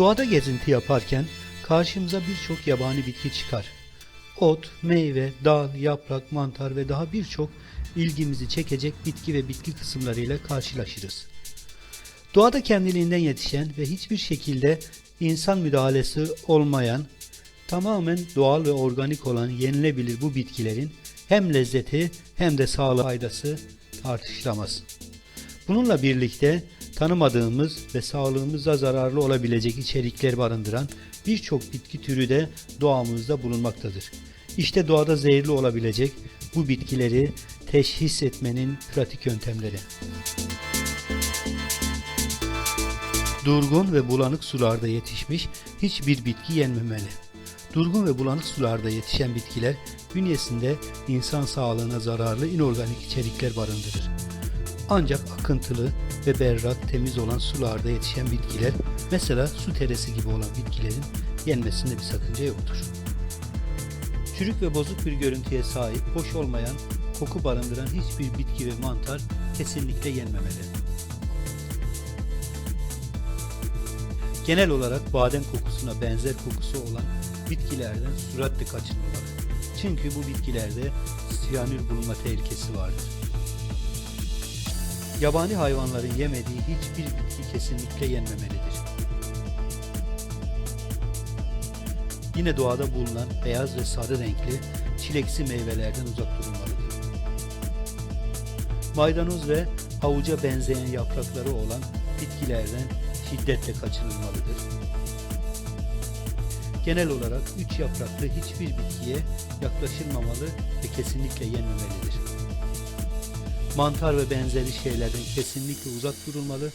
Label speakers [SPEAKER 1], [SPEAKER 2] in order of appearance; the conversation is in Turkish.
[SPEAKER 1] Doğada gezinti yaparken karşımıza birçok yabani bitki çıkar. Ot, meyve, dal, yaprak, mantar ve daha birçok ilgimizi çekecek bitki ve bitki kısımlarıyla karşılaşırız. Doğada kendiliğinden yetişen ve hiçbir şekilde insan müdahalesi olmayan, tamamen doğal ve organik olan yenilebilir bu bitkilerin hem lezzeti hem de sağlığı faydası tartışılamaz. Bununla birlikte tanımadığımız ve sağlığımıza zararlı olabilecek içerikler barındıran birçok bitki türü de doğamızda bulunmaktadır. İşte doğada zehirli olabilecek bu bitkileri teşhis etmenin pratik yöntemleri. Durgun ve bulanık sularda yetişmiş hiçbir bitki yenmemeli. Durgun ve bulanık sularda yetişen bitkiler bünyesinde insan sağlığına zararlı inorganik içerikler barındırır. Ancak akıntılı ve berrak temiz olan sularda yetişen bitkiler mesela su teresi gibi olan bitkilerin yenmesinde bir sakınca yoktur. Çürük ve bozuk bir görüntüye sahip, hoş olmayan, koku barındıran hiçbir bitki ve mantar kesinlikle yenmemeli. Genel olarak badem kokusuna benzer kokusu olan bitkilerden süratle kaçınılmalı. Çünkü bu bitkilerde siyanür bulunma tehlikesi vardır. Yabani hayvanların yemediği hiçbir bitki kesinlikle yenmemelidir. Yine doğada bulunan beyaz ve sarı renkli çileksi meyvelerden uzak durulmalıdır. Maydanoz ve havuca benzeyen yaprakları olan bitkilerden şiddetle kaçınılmalıdır. Genel olarak üç yapraklı hiçbir bitkiye yaklaşılmamalı ve kesinlikle yenmemelidir. Mantar ve benzeri şeylerden kesinlikle uzak durulmalı